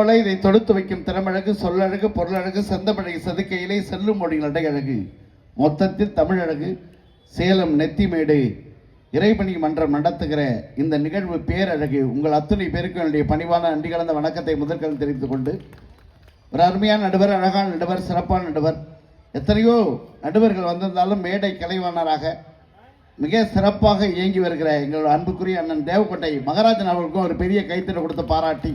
போல இதை தொடுத்து வைக்கும் திறமழகு சொல்லழகு பொருளழகு செந்தமிழகு செதுக்கையிலே செல்லும் மொழிகள் அழகு. மொத்தத்தில் தமிழழகு சேலம் நெத்திமேடு இறைமணி மன்றம் நடத்துகிற இந்த நிகழ்வு பேரழகு. உங்கள் அத்துணை பேருக்கு என்னுடைய பணிவான நன்றி கலந்த வணக்கத்தை முதற்கல் தெரிந்து கொண்டு ஒரு அருமையான நடுவர் அழகான நடுவர் சிறப்பான நடுவர். எத்தனையோ நடுவர்கள் வந்திருந்தாலும் மேடை கலைவாணராக மிக சிறப்பாக இயங்கி வருகிற எங்களோட அன்புக்குரிய அண்ணன் தேவக்கோட்டை மகாராஜன் அவர்களுக்கும் ஒரு பெரிய கைத்தட்டு கொடுத்து பாராட்டி.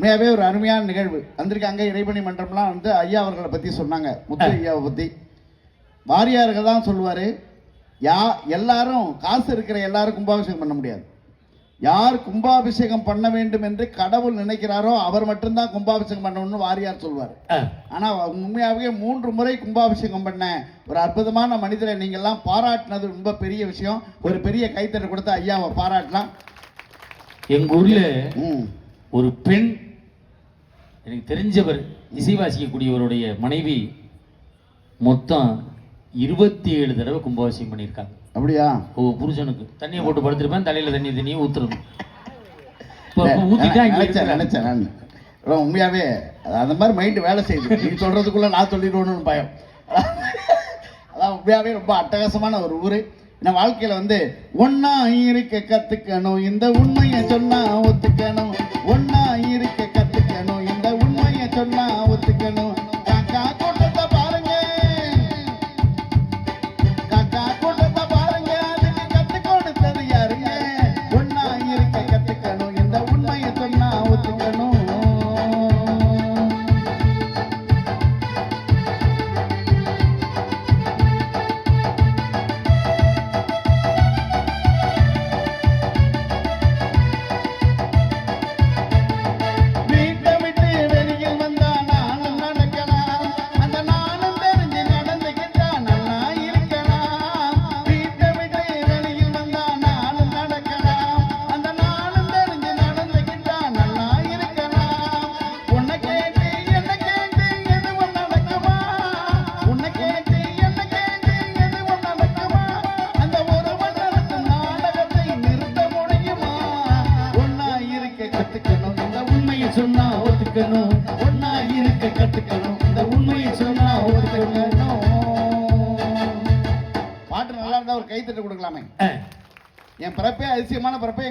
உண்மையாகவே ஒரு அருமையான நிகழ்வு. வந்திருக்காங்க இறைபணி மன்றம்லாம் வந்து ஐயா அவர்களை பற்றி சொன்னாங்க. முத்து ஐயாவை பற்றி வாரியார்கள் தான் சொல்லுவார் யா எல்லாரும் காசு இருக்கிற எல்லாரும் கும்பாபிஷேகம் பண்ண முடியாது. யார் கும்பாபிஷேகம் பண்ண வேண்டும் என்று கடவுள் நினைக்கிறாரோ அவர் மட்டும்தான் கும்பாபிஷேகம் பண்ணணும்னு வாரியார் சொல்வார் ஆனால் உண்மையாகவே மூன்று முறை கும்பாபிஷேகம் பண்ண ஒரு அற்புதமான மனிதரை நீங்கள்லாம் பாராட்டினது ரொம்ப பெரிய விஷயம். ஒரு பெரிய கைத்தட்டை கொடுத்து ஐயாவை பாராட்டலாம். எங்க ஊர்ல ஒரு பெண் எனக்கு தெரிஞ்சவர் இசை வாசிக்கக்கூடியவருடைய மனைவி மொத்தம் இருபத்தி ஏழு தடவை கும்பாபிஷேகம் பண்ணியிருக்காங்க. அப்படியா? ஓ புருஷனுக்கு. தண்ணியை போட்டு படுத்திருப்பேன் தலையில தண்ணி தண்ணியை இங்க நினைச்சேன் நினைச்சேன் நான். அந்த மாதிரி மைண்டு வேலை செய்யுது. நீ சொல்றதுக்குள்ள நான் சொல்லிடுவோன்னு பயம். அதான் உண்மையாவே ரொம்ப அட்டகாசமான ஒரு ஊரு. இந்த வாழ்க்கையில வந்து ஒன்னா இருக்க கத்துக்கணும். இந்த உண்மையை சொன்னா ஒத்துக்கணும். ஒன்னா இருக்க சொன்னா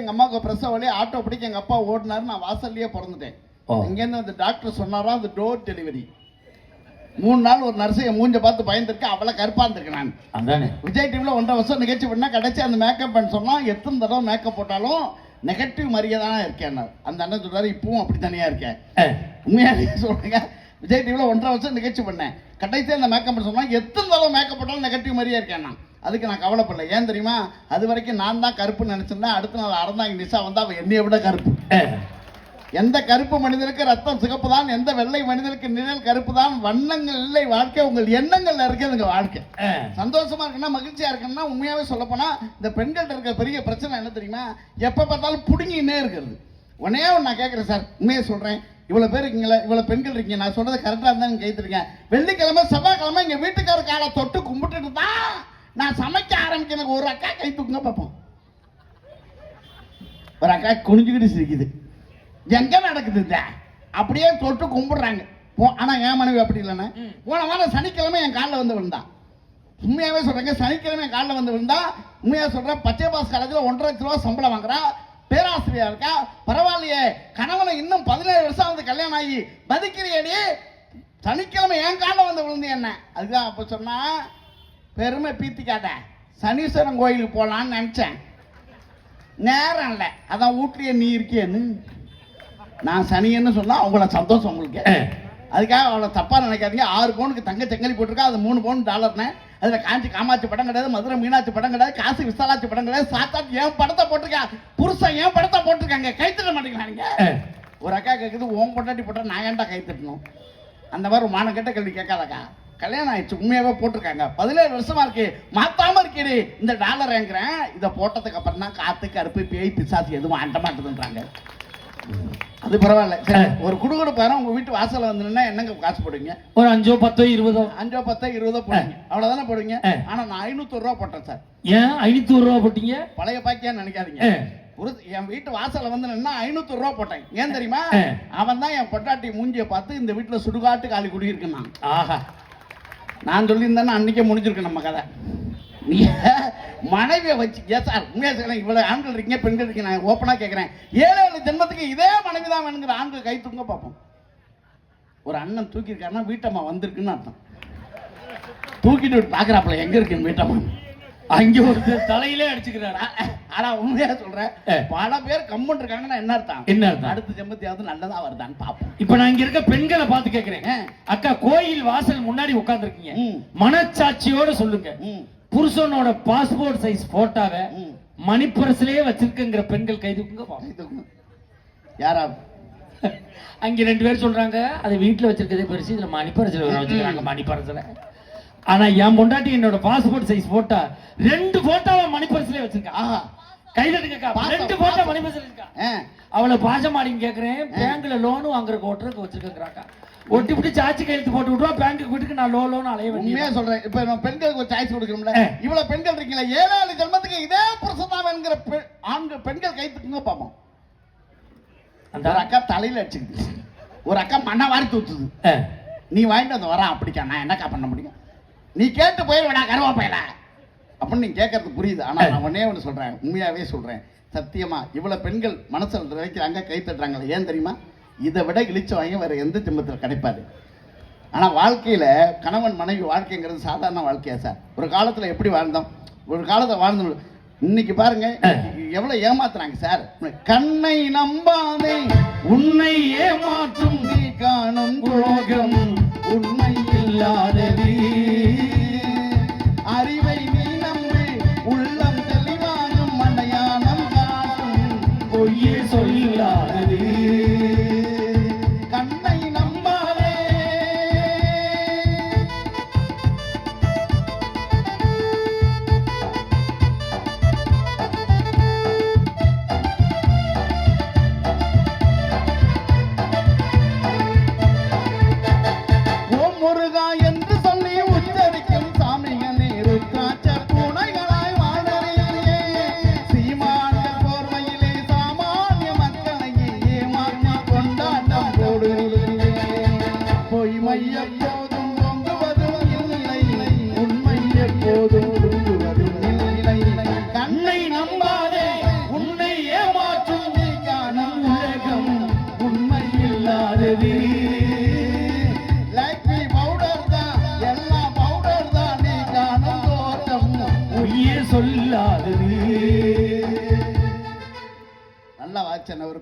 அதிசயமான பிறப்பே எங்க அம்மாவுக்கு பிரசவ வழி ஆட்டோ பிடிக்க எங்க அப்பா ஓடினாரு நான் வாசல்லையே பிறந்துட்டேன். இங்கேருந்து அந்த டாக்டர் சொன்னாரா அந்த டோர் டெலிவரி மூணு நாள் ஒரு நர்ஸை மூஞ்ச பார்த்து பயந்துருக்கேன் அவளை கருப்பா இருந்திருக்கேன் நான். அதானே. விஜய் டிவியில் ஒன்றரை வருஷம் நிகழ்ச்சி பண்ணா கடைசி அந்த மேக்கப் பண்ண சொன்னா எத்தனை தடவை மேக்கப் போட்டாலும் நெகட்டிவ் மாதிரியே தான் இருக்கேன். அந்த அண்ணன் சொல்றாரு இப்பவும் அப்படி தனியா இருக்கேன். உண்மையாக சொல்றேங்க விஜய் டிவியில் ஒன்றரை வருஷம் நிகழ்ச்சி பண்ணேன். கடைசியாக அந்த மேக்கப் பண்ண சொன்னா எத்தனை தடவை மேக்கப் போட்டாலும் நெகட்டிவ் மாதிரியே இருக்கேன் நான். அதுக்கு நான் கவலைப்படல. ஏன் தெரியுமா? அது வரைக்கும் நான் தான் கருப்புன்னு நினைச்சிருந்தேன் அடுத்த நாள் அறந்தாங்க நிஷா வந்து அவன் என்னைய விட கருப்பு. எந்த கருப்பு மனிதனுக்கு ரத்தம் சிகப்பு தான் எந்த வெள்ளை மனிதனுக்கு நிழல் கருப்பு தான் வண்ணங்கள் இல்லை வாழ்க்கை உங்கள் எண்ணங்கள்ல இருக்குதுங்க வாழ்க்கை. அஹ். சந்தோஷமா இருக்குன்னா மகிழ்ச்சியா இருக்குன்னா உண்மையாவே சொல்லப்போனா இந்த பெண்கள்ட்ட இருக்க பெரிய பிரச்சனை என்ன தெரியுமா? எப்ப பார்த்தாலும் புடுங்கினே இருக்கிறது. உடனே நான் கேட்குறேன் சார் உண்மையை சொல்றேன். இவ்வளவு பேர் இருக்கீங்களா இவ்வளவு பெண்கள் இருக்கீங்க. நான் சொல்றது கரெக்டா இருந்தா நீங்க கைத்திருக்கேன் வெள்ளிக்கிழமை செவ்வாய்க்கிழமை எங்க வீட்டுக்கார காலை தொட்டு கும்பிட்டுட்டு தான் நான் சமைக்க ஆரம்பிக்க எனக்கு ஒரு அக்கா கை தூக்குங்க பார்ப்போம் ஒரு அக்கா குனிஞ்சுக்கிட்டு சிரிக்குது. எங்க நடக்குது இந்த? அப்படியே தொட்டு கும்பிடுறாங்க. ஆனா என் மனைவி அப்படி இல்லைண்ணே. போன வாரம் சனிக்கிழமை என் காலில் வந்து விழுந்தான் உண்மையாவே சொல்றேங்க சனிக்கிழமை என் காலில் வந்து விழுந்தா உண்மையா சொல்றேன் பச்சை பாஸ் காலேஜில் ஒன்றரை லட்ச ரூபா சம்பளம் வாங்குறா பேராசிரியரா இருக்கா. பரவாயில்லையே கணவனை இன்னும் பதினேழு வருஷம் ஆகுது கல்யாணம் ஆகி. மதிக்கிறியடி சனிக்கிழமை என் காலில் வந்து விழுந்து என்ன அதுதான் அப்போ சொன்னா பெருமை பீத்தி காட்ட சனீஸ்வரன் கோயிலுக்கு போகலான்னு நினச்சேன். நேரம் இல்லை. அதான் வீட்லயே நீ இருக்கியேன்னு நான் சனியன்னு சொன்னா அவங்கள சந்தோஷம் உங்களுக்கு. அதுக்காக அவளை தப்பா நினைக்காதீங்க. ஆறு பவுனுக்கு தங்க செங்கலி போட்டிருக்கா அது மூணு பவுன் டாலர்னே அதுல காஞ்சி காமாட்சி படம் கிடையாது மதுரை மீனாட்சி படம் கிடையாது காசி விசாலாட்சி படம் கிடையாது. சாத்தாட் என் படத்தை போட்டிருக்கா. புருஷன் என் படத்தை போட்டிருக்காங்க. கை தட்ட மாட்டீங்களா நீங்க? அஹ். ஒரு அக்கா கேட்குது உன் பொண்டாட்டி போட்டா நான் ஏன்டா கை தட்டணும் அந்த மாதிரி ஒரு மானம் கெட்ட கேள்வி கேட்காதக்கா. கல்யாணம் ஆயிடுச்சு உண்மையாவே போட்டிருக்காங்க. பதினேழு வருஷமா இருக்கு. மாத்தாம இருக்கேடி இந்த டாலர் ஏங்குறேன் இதை போட்டதுக்கு அப்புறம் தான் காத்து கருப்பு பேய் பிசாசு எதுவும் ஆண்ட மாட்டுதுன்றாங்க. அது பரவாயில்ல. சரி, ஒரு குடுகுடு பாரு உங்க வீட்டு வாசல்ல வந்து நின்னா என்னங்க காசு போடுவீங்க? ஒரு அஞ்சோ பத்தோ இருபதோ. அஞ்சோ பத்தோ இருபதோ போடுவீங்க. அவ்வளவுதானே போடுவீங்க. ஆனா நான் ஐநூத்தி ரூபா போட்டேன் சார். ஏன்? ஐநூத்தி ரூபா போட்டீங்க? பழைய பாக்கியா நினைக்காதீங்க. ஒரு என் வீட்டு வாசல்ல வந்து நின்னா ஐநூத்தி ரூபா போட்டேன். ஏன் தெரியுமா. அவன் தான் என் பொட்டாட்டி மூஞ்சிய பார்த்து இந்த வீட்டுல சுடுகாட்டு காலி நான் ஆஹா. நான் சொல்லியிருந்தேன்னா அன்றைக்கே முடிஞ்சிருக்கு நம்ம கதை. நீ மனைவியை வச்சு ஏ சார் உண்மையாக சொல்கிறேன் இவ்வளோ ஆண்கள் இருக்கீங்க பெண்கள் இருக்கீங்க நான் ஓப்பனாக கேட்குறேன் ஏழு ஏழு ஜென்மத்துக்கு இதே மனைவி தான் வேணுங்கிற ஆண்கள் கை தூங்க பார்ப்போம். ஒரு அண்ணன் தூக்கியிருக்காருன்னா வீட்டம்மா வந்திருக்குன்னு அர்த்தம். தூக்கிட்டு பார்க்குறாப்புல எங்கே இருக்குன்னு வீட்டம்மா? அங்க ஒருத்தர் தலையிலே அடிச்சுக்கிறாரு? ஆனா உண்மையா சொல்றேன். பல பேர் கம்மன் இருக்காங்கன்னா என்ன அர்த்தம்? என்ன அர்த்தம்? அடுத்த ஜென்மத்தியாவது நல்லதா வருதான்னு பார்ப்போம். இப்ப நான் இங்க இருக்க பெண்களை பார்த்து கேக்குறேன். அக்கா கோயில் வாசல் முன்னாடி உட்கார்ந்துருக்கீங்க. மனச்சாட்சியோட சொல்லுங்க. புருஷனோட பாஸ்போர்ட் சைஸ் போட்டோவை மணிப்பரசிலேயே வச்சிருக்குங்கிற பெண்கள் கைதுக்குங்க பாப்போம். யாரா? அங்க ரெண்டு பேர் சொல்றாங்க அது வீட்டுல வச்சிருக்கதே பெருசு இதுல மணிப்பரசில வச்சுக்கிறாங்க மணிப்பரசில. ஆனா என் பொண்டாட்டி என்னோட பாஸ்போர்ட் சைஸ் போட்டா ரெண்டு போட்டோவை மணிப்பரசிலே வச்சிருக்கா. ஆஹா. கைதட்டுங்கக்கா பாசம், ரெண்டு போட்டோ. மணிப்பரசில இருக்கா. அவளை பாசமாடின்னு கேக்குறேன். பேங்க்ல லோனு வாங்குறதுக்கு ஓட்டுறதுக்கு வச்சிருக்காங்க ஒட்டி பிடி சாச்சி கையெழுத்து போட்டு விட்டுவா பேங்க்கு வீட்டுக்கு நான் லோ லோன் அலைய உண்மையா சொல்றேன். இப்ப நம்ம பெண்களுக்கு ஒரு சாய்ஸ் கொடுக்கணும்ல. இவ்வளவு பெண்கள் இருக்கீங்களா? ஏழு ஏழு ஜென்மத்துக்கு இதே புருஷன் தான் வேணுங்கிற பெ- ஆண்கள் பெண்கள் கை தூக்குங்க பாப்போம். அந்த அக்கா தலையில அடிச்சுக்குது ஒரு அக்கா மண்ணை வாரி தூத்துது. நீ வாங்கிட்டு வந்து வரா அப்படிக்கா. நான் என்னக்கா பண்ண முடியும்? நீ கேட்டு போயிருவேடா கருவாப்பையில அப்படின்னு நீ கேட்கறது புரியுது. ஆனா நான் ஒன்னே ஒன்று சொல்றேன் உண்மையாவே சொல்றேன். சத்தியமா இவ்வளவு பெண்கள் மனசுல நினைக்கிறாங்க கை தட்டுறாங்களே ஏன் தெரியுமா? இதை விட இழிச்சு வாங்கி வேற எந்த ஜென்மத்தில் கிடைப்பாரு? ஆனா வாழ்க்கையில கணவன் மனைவி வாழ்க்கைங்கிறது சாதாரண வாழ்க்கையா சார்? ஒரு காலத்துல எப்படி வாழ்ந்தோம்? ஒரு காலத்தை வாழ்ந்தோம் இன்னைக்கு பாருங்க எவ்வளவு ஏமாத்துறாங்க சார்? கண்ணை நம்பாதே உன்னை ஏமாற்றும் நீ காணும் உலகம் உண்மை இல்லாதது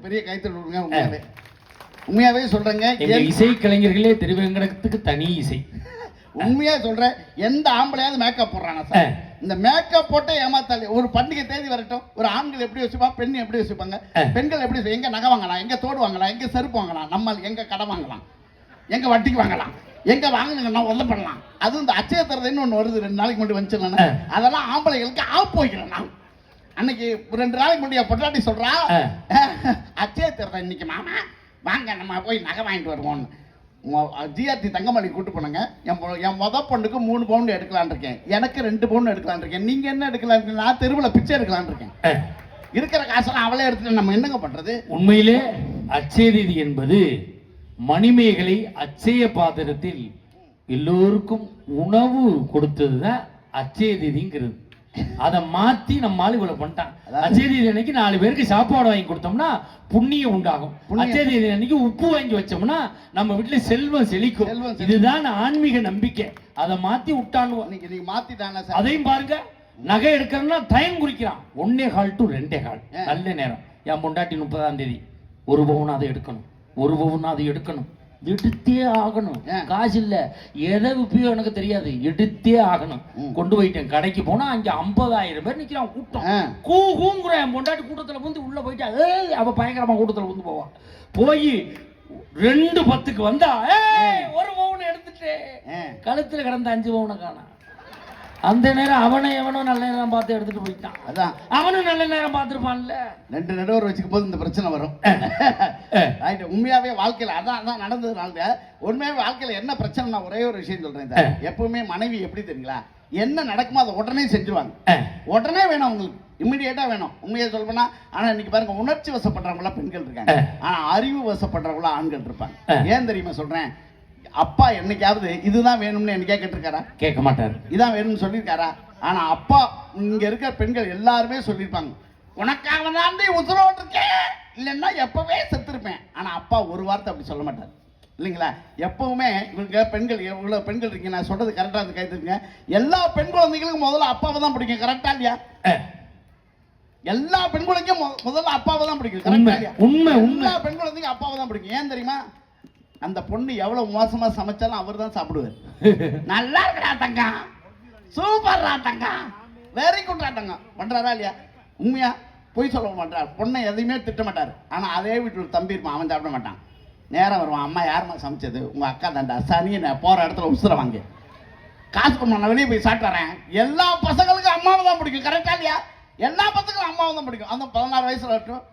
பெரிய கைத்தல் கொடுங்க உண்மையாவே உண்மையாவே சொல்றேங்க எங்க இசை கலைஞர்களே திருவேங்கடத்துக்கு தனி இசை உண்மையா சொல்றேன் எந்த ஆம்பளையாவது மேக்கப் போடுறாங்க சார். இந்த மேக்கப் போட்டே ஏமாத்தாலே ஒரு பண்டிகை தேதி வரட்டும் ஒரு ஆண்கள் எப்படி வச்சுப்பா பெண் எப்படி வச்சுப்பாங்க. பெண்கள் எப்படி எங்க நகை வாங்கலாம் எங்க தோடு வாங்கலாம் எங்க செருப்பு வாங்கலாம் நம்ம எங்க கடை வாங்கலாம் எங்க வட்டிக்கு வாங்கலாம் எங்க வாங்கினா உள்ள பண்ணலாம் அதுவும் இந்த அச்சய தரதுன்னு ஒண்ணு வருது ரெண்டு நாளைக்கு முன்னாடி வந்துச்சு ஆ. அதெல்லாம் ஆம்பளைகளுக்கு ஆப் வைக்கிறேன் நான் அன்னைக்கு ரெண்டு நாளைக்கு முன்னாடி பொட்டாட்டி சொல்றா ஆ. அச்சய தரத இன்னைக்கு மாமா வாங்க நம்ம போய் நகை வாங்கிட்டு வருவோம்னு. ஜிஆர்டி தங்கமணி கூட்டு போனங்க. என் என் மொத பொண்ணுக்கு மூணு பவுண்டு எடுக்கலான்னு இருக்கேன். எனக்கு ரெண்டு பவுண்டு எடுக்கலான்னு இருக்கேன். நீங்க என்ன எடுக்கலான்னு இருக்கீங்க? நான் தெருவில் பிச்சை எடுக்கலான்னு இருக்கேன். இருக்கிற காசெல்லாம் அவளே எடுத்துட்டு நம்ம என்னங்க பண்றது? உண்மையிலே அச்சய தீதி என்பது மணிமேகலை அச்சய பாத்திரத்தில் எல்லோருக்கும் உணவு கொடுத்ததுதான் அச்சய தீதிங்கிறது. அதை மாத்தி நம்ம ஆளு இவ்வளவு பண்ணிட்டான். அச்சய தீதி அன்னைக்கு நாலு பேருக்கு சாப்பாடு வாங்கி கொடுத்தோம்னா புண்ணியம் உண்டாகும். அச்சய தீதி அன்னைக்கு உப்பு வாங்கி வச்சோம்னா நம்ம வீட்டுல செல்வம் செழிக்கும். இதுதான் ஆன்மீக நம்பிக்கை. அதை மாத்தி நீங்க மாத்திட்டாங்க சார்? அதையும் பாருங்க. நகை எடுக்கிறன்னா டைம் குறிக்கிறான். ஒன்னே கால் டு ரெண்டே கால். நல்ல நேரம். என் பொண்டாட்டி முப்பதாம் தேதி. ஒரு பவுன் அதை எடுக்கணும். ஒரு பவுன் அதை எடுக்கணும். எடுத்தே ஆகணும். காசு இல்ல எதை விப்பியோ எனக்கு தெரியாது. எடுத்தே ஆகணும். கொண்டு போயிட்டேன். கடைக்கு போனா அங்க ஐம்பதாயிரம் பேர் நிக்கிறான் கூட்டம். கூ கூங்குற என் பொண்டாட்டி கூட்டத்துல வந்து உள்ள போயிட்டா ஏய் அவ பயங்கரமா கூட்டத்துல வந்து போவா. போய் ரெண்டு பத்துக்கு வந்தா ஒரு பவுன் எடுத்துட்டு. கழுத்துல கிடந்த அஞ்சு பவுனை காணோம் அந்த நேரம் அவனை எவனும் நல்ல நேரம் பார்த்து எடுத்துட்டு போயிட்டான். அதான். அவனும் நல்ல நேரம் பார்த்துருப்பான்ல. ரெண்டு நடுவர் வச்சுக்கும் போது இந்த பிரச்சனை வரும். உண்மையாவே வாழ்க்கையில அதான் அதான் நடந்ததுனால உண்மையாவே வாழ்க்கையில என்ன பிரச்சனை ஒரே ஒரு விஷயம் சொல்றேன் சார். எப்பவுமே மனைவி எப்படி தெரியுங்களா? என்ன நடக்குமோ அதை உடனே செஞ்சுருவாங்க. உடனே வேணும் அவங்களுக்கு. இம்மிடியேட்டா வேணும். உண்மையை சொல்லணும்னா ஆனா இன்னைக்கு பாருங்க உணர்ச்சி வசப்படுறவங்களா பெண்கள் இருக்காங்க. ஆனா அறிவு வசப்படுறவங்களா ஆண்கள் இருப்பாங்க. ஏன் தெரியுமா சொல்றேன்? அப்பா என்னைக்காவது இதுதான் வேணும்னு என்னைக்கே கேட்டிருக்காரா கேட்க மாட்டார். இதான் வேணும்னு சொல்லியிருக்காரா? ஆனா அப்பா இங்க இருக்கிற பெண்கள் எல்லாருமே சொல்லியிருப்பாங்க உனக்காக தான் உசுரோடு இருக்கேன். இல்லைன்னா எப்பவே செத்துருப்பேன். ஆனா அப்பா ஒரு வார்த்தை அப்படி சொல்ல மாட்டார். இல்லைங்களா? எப்பவுமே இவங்க பெண்கள் இவ்வளவு பெண்கள் இருக்கீங்க நான் சொல்றது கரெக்டா இருந்து கைத்துங்க எல்லா பெண் குழந்தைகளுக்கும் முதல்ல அப்பாவை தான் பிடிக்கும் கரெக்டா இல்லையா? எல்லா பெண் குழந்தைக்கும் முதல்ல அப்பாவை தான் பிடிக்கும் கரெக்டா இல்லையா? உண்மை உண்மை. எல்லா பெண் குழந்தைக்கும் அப்பாவை தான் பிடிக்கும். ஏன் தெரியுமா? அந்த பொண்ணு எவ்வளவு மோசமா சமைச்சாலும் அவர் தான் சாப்பிடுவார். நல்லா இருக்கடா தங்கம் சூப்பர்ரா தங்கம் வெரி குட்ரா தங்கம் பண்றாரா இல்லையா? உண்மையா? பொய் சொல்ல மாட்டார். பொண்ணை எதையுமே திட்ட மாட்டார். ஆனா அதே வீட்டில் ஒரு தம்பி இருப்பான். அவன் சாப்பிட மாட்டான். நேரம் வருவான். அம்மா யாரும்மா சமைச்சது? உங்க அக்கா தாண்டா. சனி நான் போற இடத்துல உசுர வாங்க. காசு நான் வெளியே போய் சாப்பிட்டு வரேன். எல்லா பசங்களுக்கும் அம்மாவை தான் பிடிக்கும். கரெக்டா இல்லையா? எல்லா பசங்களுக்கும் அம்மாவை தான் பிடிக்கும். அந்த பதினாறு வயசுல வரட்டும்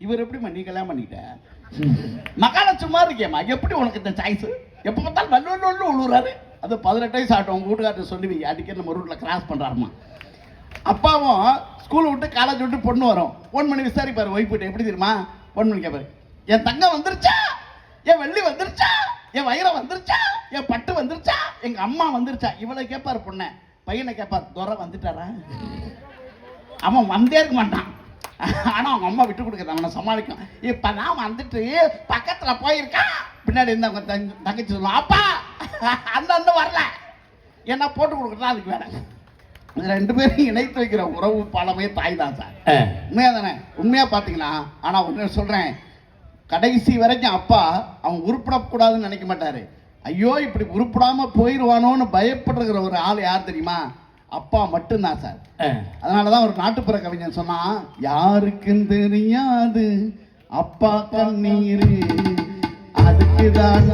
இவர் எப்படிம்மா நீ கல்யாணம் பண்ணிக்கிட்ட? மகாலட்சுமா இருக்கேம்மா. எப்படி உனக்கு இந்த சாய்ஸ் எப்போ பார்த்தாலும் வல்லு வல்லு உழுவுறாரு அது பதினெட்டு வயசு ஆகட்டும் உங்க வீட்டுக்கார்ட்ட சொல்லுவீங்க. அடிக்கடி நம்ம ரூட்ல கிராஸ் பண்ணுறாருமா அப்பாவும் ஸ்கூல் விட்டு காலேஜ் விட்டு பொண்ணு வரும். ஃபோன் பண்ணி விசாரிப்பாரு ஒய்ஃப் கிட்ட. எப்படி தெரியுமா? ஃபோன் பண்ணி கேட்பாரு என் தங்கம் வந்துருச்சா? என் வெள்ளி வந்துருச்சா? என் வயிறை வந்துருச்சா? என் பட்டு வந்துருச்சா? எங்க அம்மா வந்துருச்சா? இவளை கேட்பாரு பொண்ணை. பையனை கேட்பார் துறை வந்துட்டாரா? அவன் வந்தே இருக்க மாட்டான். ஆனா அவங்க அம்மா விட்டு கொடுக்குறது அவனை சமாளிக்கும் இப்பதான் வந்துட்டு பக்கத்துல போயிருக்கான் பின்னாடி இருந்த அவங்க தங்க- தங்கச்சி சொல்லுவான் அப்பா அந்த அந்த வரல. என்ன போட்டு கொடுக்குறதா அதுக்கு வேலை. ரெண்டு பேரும் இணைத்து வைக்கிற உறவு பாலமே தாய் தான் சார். அஹ், உண்மையா தானே? உண்மையா பார்த்தீங்கன்னா ஆனா ஒன்று சொல்றேன். கடைசி வரைக்கும் அப்பா அவன் உருப்படக்கூடாதுன்னு நினைக்க மாட்டாரு. ஐயோ இப்படி உருப்படாம போயிடுவானோன்னு பயப்படுற ஒரு ஆள் யார் தெரியுமா? அப்பா மட்டும்தான் சார். அதனாலதான் ஒரு நாட்டுப்புற கவிஞன் சொன்னா யாருக்கும் தெரியாது அப்பா கண்ணீரு அதுக்கு தான்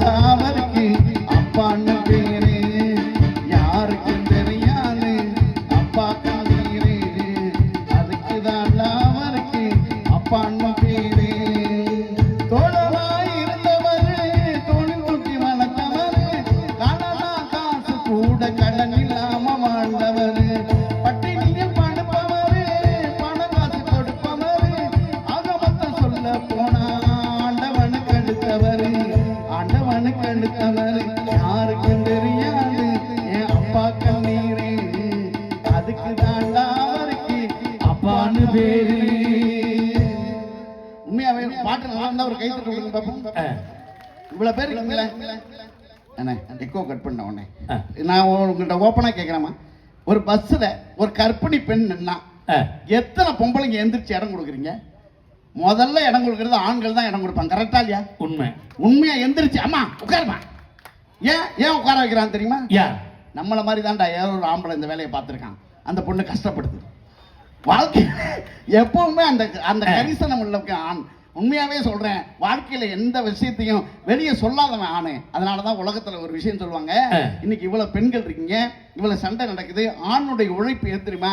இவ்வளவு பேர் இருக்கீங்களே அண்ணே எக்கோ கட் பண்ண உடனே. நான் உங்கள்கிட்ட ஓப்பனாக கேட்குறேம்மா ஒரு பஸ்ஸில் ஒரு கர்ப்பிணி பெண் நின்னா. எத்தனை பொம்பளைங்க எந்திரிச்சு இடம் கொடுக்குறீங்க? முதல்ல இடம் கொடுக்கறது ஆண்கள் தான் இடம் கொடுப்பாங்க. கரெக்டா இல்லையா? உண்மை. உண்மையா எந்திரிச்சு அம்மா உட்காருமா ஏன் ஏன் உட்கார வைக்கிறான் தெரியுமா? யா. நம்மள மாதிரி தான்டா ஏதோ ஒரு ஆம்பளை இந்த வேலையை பார்த்துருக்கான். அந்த பொண்ணு கஷ்டப்படுது. வாழ்க்கை எப்பவுமே அந்த அந்த கரிசனம் உள்ள ஆண். உண்மையாவே சொல்றேன் வாழ்க்கையில எந்த விஷயத்தையும் வெளியே சொல்லாதவன் ஆணு. அதனால தான் உலகத்துல ஒரு விஷயம் சொல்லுவாங்க. இன்னைக்கு இவ்வளவு பெண்கள் இருக்கீங்க இவ்வளவு சண்டை நடக்குது ஆணுடைய உழைப்பு எது தெரியுமா?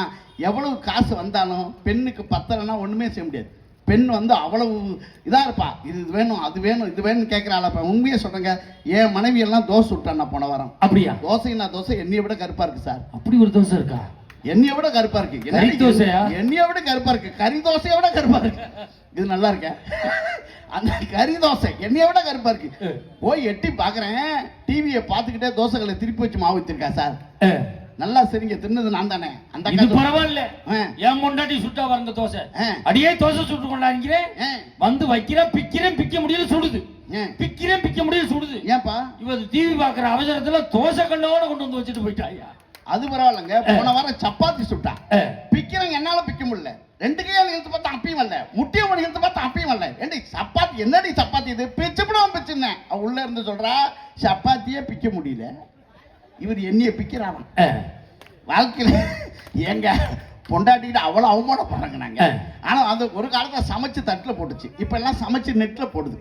எவ்வளவு காசு வந்தாலும் பெண்ணுக்கு பத்தலைன்னா ஒண்ணுமே செய்ய முடியாது. பெண் வந்து அவ்வளவு இதா இருப்பா. இது வேணும் அது வேணும் இது வேணும்னு கேட்கிறாள் அப்ப உண்மையை சொல்றேங்க என் மனைவி எல்லாம் தோசை விட்டான் நான் போன வாரம். அப்படியா? தோசைன்னா தோசை என்னைய விட கருப்பா இருக்கு சார். அப்படி ஒரு தோசை இருக்கா? என்னைய விட கருப்பா இருக்கு. கறி தோசையா? என்னைய விட கருப்பா இருக்கு. கறி தோசையை விட கருப்பா இருக்கு. இது நல்லா இருக்க. அந்த கறி தோசை. என்னைய விட கருப்பா இருக்கு. போய் எட்டி பாக்குறேன். டிவியை பார்த்துக்கிட்டே தோசைகளை திருப்பி வச்சு மாவு வச்சிருக்கா சார். நல்லா சரிங்க. தின்னது நான் தானே. அந்த இது பரவாயில்ல. என் முன்னாடி சுட்டா வரந்த தோசை. அடியே தோசை சுட்டு கொண்டாங்கிறேன். வந்து வைக்கிறேன் பிக்கிறேன் பிக்க முடியல சுடுது. பிக்கிறேன் பிக்க முடியல சுடுது. ஏன்பா? இவ டிவி பாக்குற அவசரத்துல தோசை கல்லோட கொண்டு வந்து வச்சுட்டு போயிட்டாயா அது பரவாயில்லைங்க. போன வாரம் சப்பாத்தி சுட்டா. பிக்கிறவங்க என்னால பிக்க முடியல. ரெண்டு கையால இழுத்து பார்த்தா அப்பயும் வரல. முட்டிய இழுத்து பார்த்தா அப்பயும் வரல. ஏண்டி சப்பாத்தி என்னடி சப்பாத்தி இது? பிச்சு விடாம பிச்சுனேன். உள்ள இருந்து சொல்றா சப்பாத்தியே பிக்க முடியல. இவர் என்னைய பிக்கிறாராம் வாழ்க்கையில ஏங்க பொண்டாட்டிக்கிட்ட அவ்வளவு அவமானப்படுறாங்க நாங்க. ஆ. ஆனா அது ஒரு காலத்துல சமைச்சு தட்டுல போட்டுச்சு. இப்ப எல்லாம் சமைச்சு நெட்ல போடுது.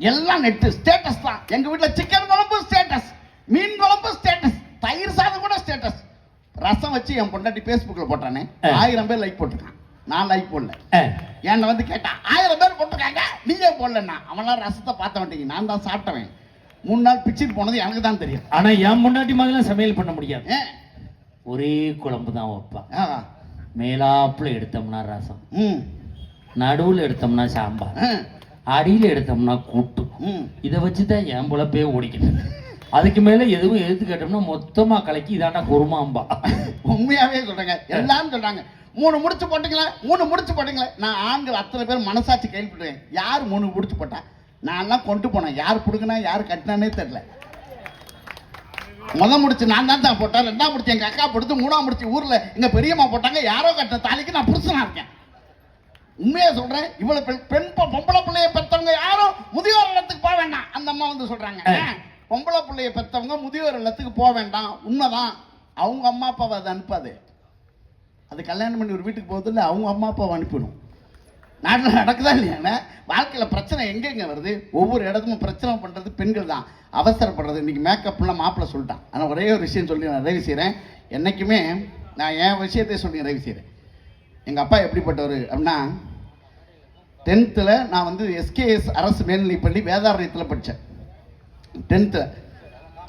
எல்லாம் நெட்டு ஸ்டேட்டஸ் தான். எங்க வீட்டுல சிக்கன் குழம்பு ஸ்டேட்டஸ் மீன் குழம்பு ஸ்டேட்டஸ் தயிர் சாதம் கூட ஸ்டேட்டஸ் ரசம் வச்சு என் பொண்டாட்டி Facebookல போட்டானே. ஆயிரம் பேர் லைக் போட்டிருக்கான். நான் லைக் போடல. என்ன வந்து கேட்டா ஆயிரம் பேர் போட்டிருக்காங்க நீங்க போடலன்னா. அவன்லாம் ரசத்தை பார்த்த மாட்டீங்க நான் தான் சாப்பிட்டவன். மூணு நாள் பிச்சுட்டு போனது எனக்கு தான் தெரியும். ஆனா என் முன்னாடி மாதிரிலாம் சமையல் பண்ண முடியாது. ஒரே குழம்பு தான் வைப்பா ஆ, மேலாப்புல எடுத்தோம்னா ரசம். ம். நடுவுல எடுத்தோம்னா சாம்பார். அடியில எடுத்தோம்னா கூட்டு. இதை வச்சு தான் என் பொழப்பே ஓடிக்கிட்டு. அதுக்கு மேல எதுவும் எதிர்த்து கேட்டோம்னா மொத்தமா கலக்கி இதாண்டா குருமாம்பா உண்மையாவே சொல்றேங்க. எல்லாரும் சொல்றாங்க. மூணு முடிச்சு போட்டீங்களா மூணு முடிச்சு போட்டீங்களா. நான் ஆண்கள் அத்தனை பேர் மனசாட்சி கேள்விப்பட்டேன். யார் மூணு முடிச்சு போட்டா? நான் எல்லாம் கொண்டு போனேன். யார் பிடுங்கினா யார் கட்டினானே தெரியல. முத முடிச்சு நான் தான் தான் போட்டேன். ரெண்டாம் முடிச்சு எங்க அக்கா போடுத்து மூணாம் முடிச்சு ஊர்ல எங்க பெரியம்மா போட்டாங்க. யாரோ கட்டின தாலிக்கு நான் புருஷனா இருக்கேன். உண்மையா சொல்றேன். இவ்வளவு பெண் பெண் பொம்பளை பிள்ளைய பெற்றவங்க யாரும் முதியோர் இல்லத்துக்கு போக வேண்டாம். அந்த அம்மா வந்து சொல்றாங்க. ஏன்? பொம்பளை பிள்ளைய பெற்றவங்க முதியோர் இல்லத்துக்கு போக வேண்டாம். உண்மைதான். அவங்க அம்மா அப்பாவை அதை அனுப்பாது. அது கல்யாணம் பண்ணி ஒரு வீட்டுக்கு போகுது அவங்க அம்மா அப்பாவை அனுப்பிடும். நாட்டில் நடக்குதா இல்லையாண்ணே வாழ்க்கையில் பிரச்சனை எங்கெங்கே வருது? ஒவ்வொரு இடத்துக்கும் பிரச்சனை பண்ணுறது பெண்கள் தான். அவசரப்படுறது. இன்றைக்கி மேக்கப்லாம் மாப்பிள்ளை சொல்லிட்டான். ஆனால் ஒரே ஒரு விஷயம் சொல்லி நான் நிறைவு செய்கிறேன் என்றைக்குமே நான் என் விஷயத்தையே சொல்லி நிறைவு செய்கிறேன் எங்கள் அப்பா எப்படிப்பட்டவர் அப்படின்னா டென்த்தில் நான் வந்து எஸ்கேஎஸ் அரசு மேல்நிலைப்பள்ளி வேதாரண்யத்தில் படித்தேன் டென்த்து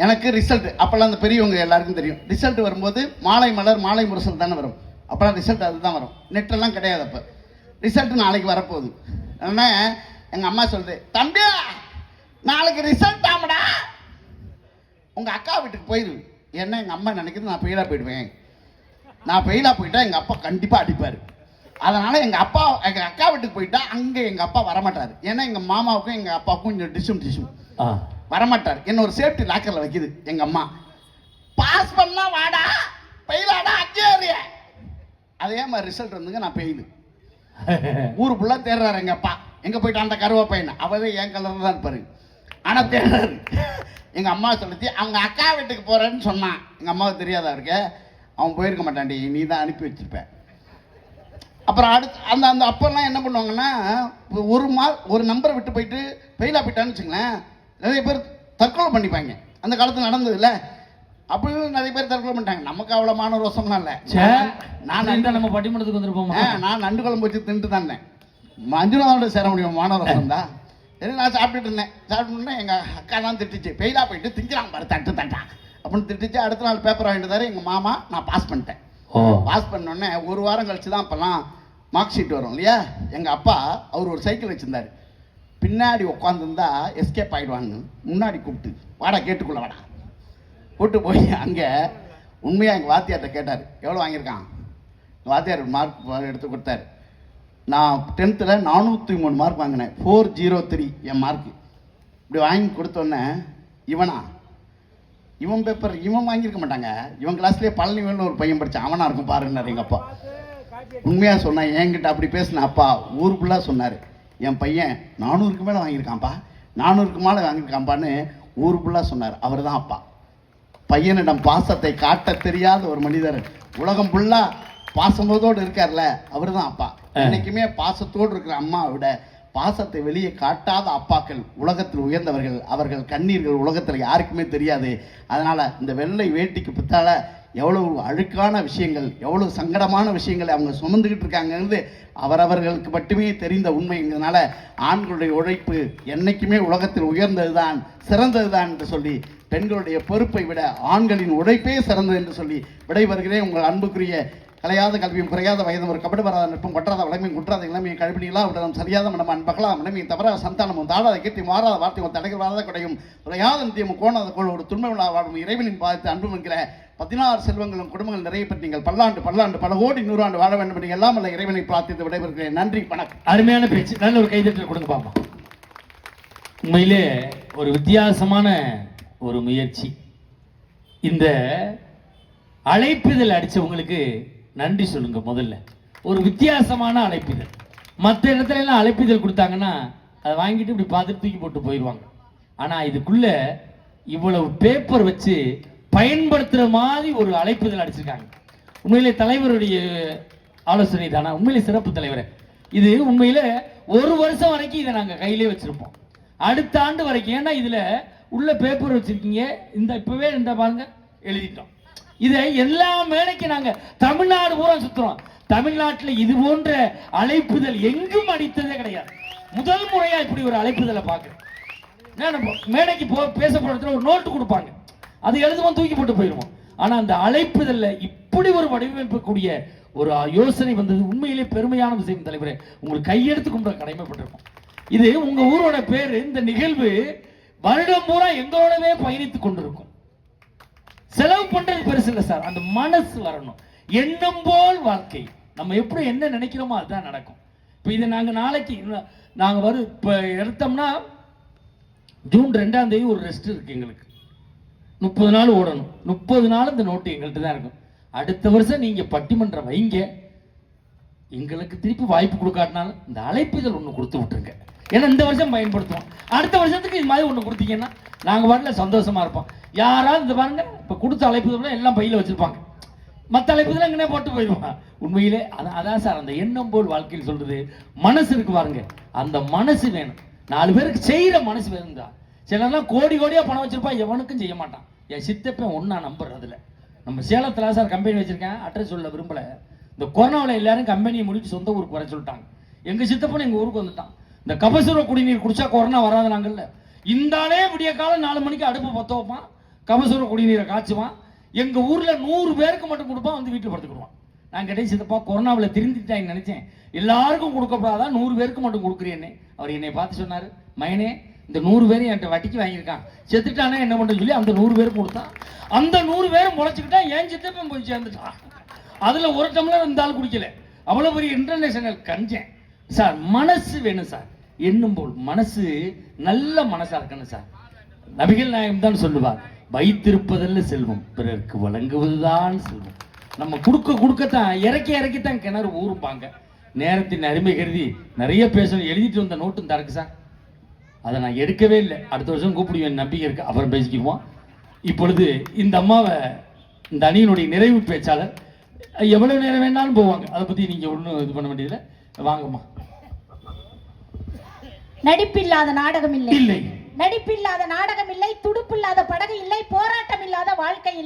எனக்கு ரிசல்ட் அப்போல்லாம் அந்த பெரியவங்க எல்லாருக்கும் தெரியும். ரிசல்ட் வரும்போது மாலை மலர் மாலை முரசல் தானே வரும். அப்போலாம் ரிசல்ட் அதுதான் வரும். நெட்டெல்லாம் கிடையாது அப்போ. ரிசல்ட் நாளைக்கு வரப்போகுது. ஆனால் எங்கள் அம்மா சொல்லுது தம்பி நாளைக்கு ரிசல்ட் ஆமடா உங்கள் அக்கா வீட்டுக்கு போயிரு. என்ன எங்கள் அம்மா நினைக்கிறது நான் ஃபெயிலாக போயிடுவேன். நான் ஃபெயிலாக போயிட்டா எங்கள் அப்பா கண்டிப்பாக அடிப்பார். அதனால் எங்கள் அப்பா எங்கள் அக்கா வீட்டுக்கு போயிட்டா அங்கே எங்கள் அப்பா வரமாட்டார். ஏன்னா எங்கள் மாமாவுக்கும் எங்கள் அப்பாவுக்கும் கொஞ்சம் டிஷும் டிஷும் ஆ. வரமாட்டார். என்ன ஒரு சேஃப்டி லாக்கரில் வைக்குது எங்கள் அம்மா. பாஸ் பண்ணா வாடா ஃபெயிலாடா அஜய் அதே மாதிரி ரிசல்ட் வந்துங்க நான் ஃபெயிலு ஊர் ஃபுல்லாக தேடுறாரு எங்கள் அப்பா. எங்கே போயிட்டு அந்த கருவா பையன்? அவரே என் கலரில் தான் இருப்பாரு. ஆனால் தேடுறாரு. எங்கள் அம்மா சொல்லிச்சு அவங்க அக்கா வீட்டுக்கு போகிறேன்னு சொன்னான். எங்கள் அம்மாவுக்கு தெரியாதா இருக்க? அவன் போயிருக்க மாட்டான்டி நீ தான் அனுப்பி வச்சிருப்ப. அப்புறம் அடுத்து அந்த அந்த அப்பெல்லாம் என்ன பண்ணுவாங்கன்னா ஒரு மா ஒரு நம்பரை விட்டு போயிட்டு ஃபெயிலாக போயிட்டான்னு வச்சுங்களேன் நிறைய பேர் தற்கொலை பண்ணிப்பாங்க. அந்த காலத்தில் நடந்ததுல்ல. அப்படின்னு நிறைய பேர் தற்கொலை பண்ணிட்டாங்க. நமக்கு அவ்வளோ மான ரோசம்லாம் இல்லை. நான் இந்த நம்ம பட்டிமன்றத்துக்கு வந்திருப்போமா? நான் நண்டு குழம்பு வச்சு தின்ட்டு தான் மஞ்சுநாதோட சேர முடியும்? மாணவர் தான் சரி நான் சாப்பிட்டுட்டு இருந்தேன். சாப்பிட்டு எங்கள் அக்கா தான் திட்டுச்சு. ஃபெயிலாக போயிட்டு திங்கிறான் பாரு தட்டு தட்டா. அப்படின்னு திட்டுச்சு. அடுத்த நாள் பேப்பர் வாங்கிட்டு தர எங்கள் மாமா நான் பாஸ் பண்ணிட்டேன். பாஸ் பண்ணோடனே ஒரு வாரம் கழிச்சு தான் அப்போல்லாம் மார்க் ஷீட் வரும் இல்லையா? எங்கள் அப்பா அவர் ஒரு சைக்கிள் வச்சுருந்தாரு. பின்னாடி உட்காந்துருந்தா எஸ்கேப் ஆயிடுவாங்க முன்னாடி கூப்பிட்டு வாடா கேட்டுக்குள்ள வாடா. கூட்டு போய் அங்கே உண்மையாக எங்கள் வாத்தியார்கிட்ட கேட்டார். எவ்வளோ வாங்கியிருக்கான்? எங்கள் வாத்தியார் மார்க் எடுத்து கொடுத்தாரு. நான் டென்த்தில் நானூற்றி மூணு மார்க் வாங்கினேன். ஃபோர் ஜீரோ த்ரீ என் மார்க்கு இப்படி வாங்கி கொடுத்தோன்னே இவனா? இவன் பேப்பர் இவன் வாங்கியிருக்க மாட்டாங்க. இவன் கிளாஸ்லேயே பழனிவேல்னு ஒரு பையன் படித்தான் அவனா இருக்கும் பாருன்னாரு எங்கள் அப்பா. உண்மையாக சொன்னேன் என்கிட்ட அப்படி பேசின அப்பா ஊருக்குள்ளே சொன்னார். என் பையன் நானூறுக்கு மேலே வாங்கியிருக்கான்ப்பா. நானூறுக்கு மேலே வாங்கியிருக்கான்ப்பான்னு ஊருக்குள்ளே சொன்னார். அவர் தான் அப்பா. பையனிடம் பாசத்தை காட்ட தெரியாத ஒரு மனிதர். உலகம் ஃபுல்லா பாசமோதோடு இருக்கார்ல அவர் தான் அப்பா என்னைக்குமே பாசத்தோடு இருக்கிற அம்மாவை விட பாசத்தை வெளியே காட்டாத அப்பாக்கள் உலகத்தில் உயர்ந்தவர்கள். அவர்கள் கண்ணீர்கள் உலகத்தில் யாருக்குமே தெரியாது. அதனால இந்த வெள்ளை வேட்டிக்கு பித்தால எவ்வளவு அழுக்கான விஷயங்கள் எவ்வளவு சங்கடமான விஷயங்களை அவங்க சுமந்துக்கிட்டு இருக்காங்கிறது அவரவர்களுக்கு மட்டுமே தெரிந்த உண்மைங்கிறதுனால ஆண்களுடைய உழைப்பு என்றைக்குமே உலகத்தில் உயர்ந்ததுதான் சிறந்ததுதான் என்று சொல்லி பெண்களுடைய பொறுப்பை விட ஆண்களின் உழைப்பே சிறந்தது என்று சொல்லி விடைபெறுகிறேன். உங்கள் அன்புக்குரிய கலையாத கல்வியும் குறையாத வயதும் ஒரு கபடு வராத நட்பும் கொற்றாத வளமையும் குற்றாத இளமையை கழிப்பினீங்களா உடனும் சரியாத மனம் அன்பகலா மனமையும் தவறா சந்தானமும் தாழாத கீர்த்தி மாறாத வார்த்தையும் தடைகள் வராத கொடையும் குறையாத நித்தியமும் கோணாத கோள் ஒரு துன்ப விழா வாழும் இறைவனின் பாதித்து அன்பும் என்கிற பதினாறு செல்வங்களும் குடும்பங்கள் நிறைய பெற்று நீங்கள் பல்லாண்டு பல்லாண்டு பல கோடி நூறாண்டு வாழ வேண்டும் என்று எல்லாம் அல்ல இறைவனை பிரார்த்தித்து விடைபெறுகிறேன். நன்றி வணக்கம். அருமையான பேச்சு. நல்ல ஒரு கைதட்டல் கொடுங்க பாப்பா. உண்மையிலே ஒரு வித்தியாசமான ஒரு முயற்சி. இந்த அழைப்பிதழ் அடித்தவங்களுக்கு நன்றி சொல்லுங்க முதல்ல. ஒரு வித்தியாசமான அழைப்பிதழ். மற்ற இடத்துல எல்லாம் அழைப்பிதழ் கொடுத்தாங்கன்னா அதை வாங்கிட்டு இப்படி பார்த்துட்டு தூக்கி போட்டு போயிடுவாங்க. ஆனால் இதுக்குள்ள இவ்வளவு பேப்பர் வச்சு பயன்படுத்துகிற மாதிரி ஒரு அழைப்பிதழ் அடிச்சிருக்காங்க. உண்மையிலே தலைவருடைய ஆலோசனை தானா? உண்மையிலே சிறப்பு தலைவர். இது உண்மையில ஒரு வருஷம் வரைக்கும் இதை நாங்கள் கையிலே வச்சிருப்போம். அடுத்த ஆண்டு வரைக்கும். ஏன்னா இதில் உள்ள பேப்பர் வச்சிருக்கீங்க. இந்த இப்பவே இந்த பாருங்க. எழுதிட்டோம். இதை எல்லா மேடைக்கு நாங்கள் தமிழ்நாடு பூரா சுற்றுறோம் தமிழ்நாட்டில் இது போன்ற அழைப்புதல் எங்கும் அடித்ததே கிடையாது. முதல் முறையாக இப்படி ஒரு அழைப்புதலை பார்க்குறேன் மேடைக்கு போ பேச இடத்துல ஒரு நோட்டு கொடுப்பாங்க. அது எழுதுவோம் தூக்கி போட்டு போயிடுவோம். ஆனால் அந்த அழைப்புதலில் இப்படி ஒரு வடிவமைப்புக்கூடிய ஒரு யோசனை வந்தது. உண்மையிலே பெருமையான விஷயம் தலைவரே. உங்களுக்கு கையெடுத்து கும்பிட கடமைப்பட்டிருக்கோம். இது உங்கள் ஊரோட பேர். இந்த நிகழ்வு வருடம் பூரா எங்களோடவே பயணித்து கொண்டிருக்கும். செலவு பண்றது பெருசு இல்லை சார். அந்த மனசு வரணும். எண்ணம் போல் வாழ்க்கை. நம்ம எப்படி என்ன நினைக்கிறோமோ அதுதான் நடக்கும். இப்போ இதை நாங்கள் நாளைக்கு நாங்கள் வரும் இப்போ எடுத்தோம்னா ஜூன் ரெண்டாம் தேதி ஒரு ரெஸ்ட் இருக்கு எங்களுக்கு. முப்பது நாள் ஓடணும். முப்பது நாள் இந்த நோட்டு எங்கள்கிட்ட தான் இருக்கும். அடுத்த வருஷம் நீங்கள் பட்டிமன்றம் வைங்க. எங்களுக்கு திருப்பி வாய்ப்பு கொடுக்காட்டினாலும் இந்த அழைப்புகள் ஒன்று கொடுத்து விட்டுருங்க. ஏன்னா இந்த வருஷம் பயன்படுத்துவோம். அடுத்த வருஷத்துக்கு இது மாதிரி ஒன்று கொடுத்தீங்கன்னா நாங்கள் வரல சந்தோஷமாக இருப்போம். யாராவது இந்த பாருங்க. இப்போ கொடுத்த அழைப்புதல் எல்லாம் பையில் வச்சிருப்பாங்க. மற்ற அழைப்புதல் எங்கனே போட்டு போயிடுவான் உண்மையிலே அதான் அதான் சார் அந்த எண்ணம் போல் வாழ்க்கையில் சொல்றது மனசு இருக்கு பாருங்க. அந்த மனசு வேணும். நாலு பேருக்கு செய்யற மனசு வேணும் தான் சிலர்லாம் கோடி கோடியா பணம் வச்சிருப்பான் எவனுக்கும் செய்ய மாட்டான். என் சித்தப்பன் ஒன்னா நம்பர் அதுல நம்ம சேலத்துல சார் கம்பெனி வச்சிருக்கேன். அட்ரஸ் சொல்ல விரும்பல. இந்த கொரோனாவில் எல்லாரும் கம்பெனியை முடிச்சு சொந்த ஊருக்கு வர சொல்லிட்டாங்க. எங்க சித்தப்பன் எங்க ஊருக்கு வந்துட்டான். இந்த கபசுர குடிநீர் குடிச்சா கொரோனா வராது நாங்கள்ல இந்த ஆளே விடிய காலம் நாலு மணிக்கு அடுப்பு பத்த வைப்பான். கபசுர குடிநீரை காய்ச்சுவான். எங்கள் ஊரில் நூறு பேருக்கு மட்டும் கொடுப்பான் வந்து வீட்டில் படுத்துக்கிடுவான். நான் கேட்டேன் சித்தப்பா கொரோனாவில் திருந்திட்டாங்கன்னு நினச்சேன். எல்லாருக்கும் கொடுக்கப்படாதான் நூறு பேருக்கு மட்டும் கொடுக்குறேன்னு. அவர் என்னை பார்த்து சொன்னார் மயனே இந்த நூறு பேரும் என்கிட்ட வட்டிக்கு வாங்கியிருக்கான். செத்துட்டானே என்ன பண்ணுறது சொல்லி அந்த நூறு பேரும் கொடுத்தான். அந்த நூறு பேரும் முளைச்சிக்கிட்டா ஏன் சித்தப்பன் போய் சேர்ந்துட்டான். அதில் ஒரு டம்ளர் இந்த ஆள் குடிக்கல. அவ்வளோ பெரிய இன்டர்நேஷனல் கஞ்சேன். சார் மனசு வேணும் சார். என்னும் போல் மனசு நல்ல மனசாக இருக்கணும் சார். நபிகள் நாயகம் தான் சொல்லுவார் வைத்திருப்பதல்ல செல்வம் பிறருக்கு வழங்குவதுதான் செல்வம். நம்ம கொடுக்க கொடுக்கத்தான் இறக்கி இறக்கித்தான் கிணறு ஊறும்பாங்க. நேரத்தின் அருமை கருதி நிறைய பேசணும். எழுதிட்டு வந்த நோட்டும் தரக்கு சார். அதை நான் எடுக்கவே இல்லை. அடுத்த வருஷம் கூப்பிடுவேன். நம்பிக்கை இருக்கு. அப்புறம் பேசிக்குவோம். இப்பொழுது இந்த அம்மாவை இந்த அணியினுடைய நிறைவு பேச்சாளர் எவ்வளவு நேரம் வேணாலும் போவாங்க. அதை பத்தி நீங்க ஒன்றும் இது பண்ண வேண்டியதில்லை. வாங்கம்மா. நடிப்பில்லாத நாடகம் இல்லை. இல்லை. நடிப்பில்லாத நாடகம் இல்லை துடுப்பில்லாத படகு இல்லை போராட்டம் இல்லாத வாழ்க்கை இல்லை.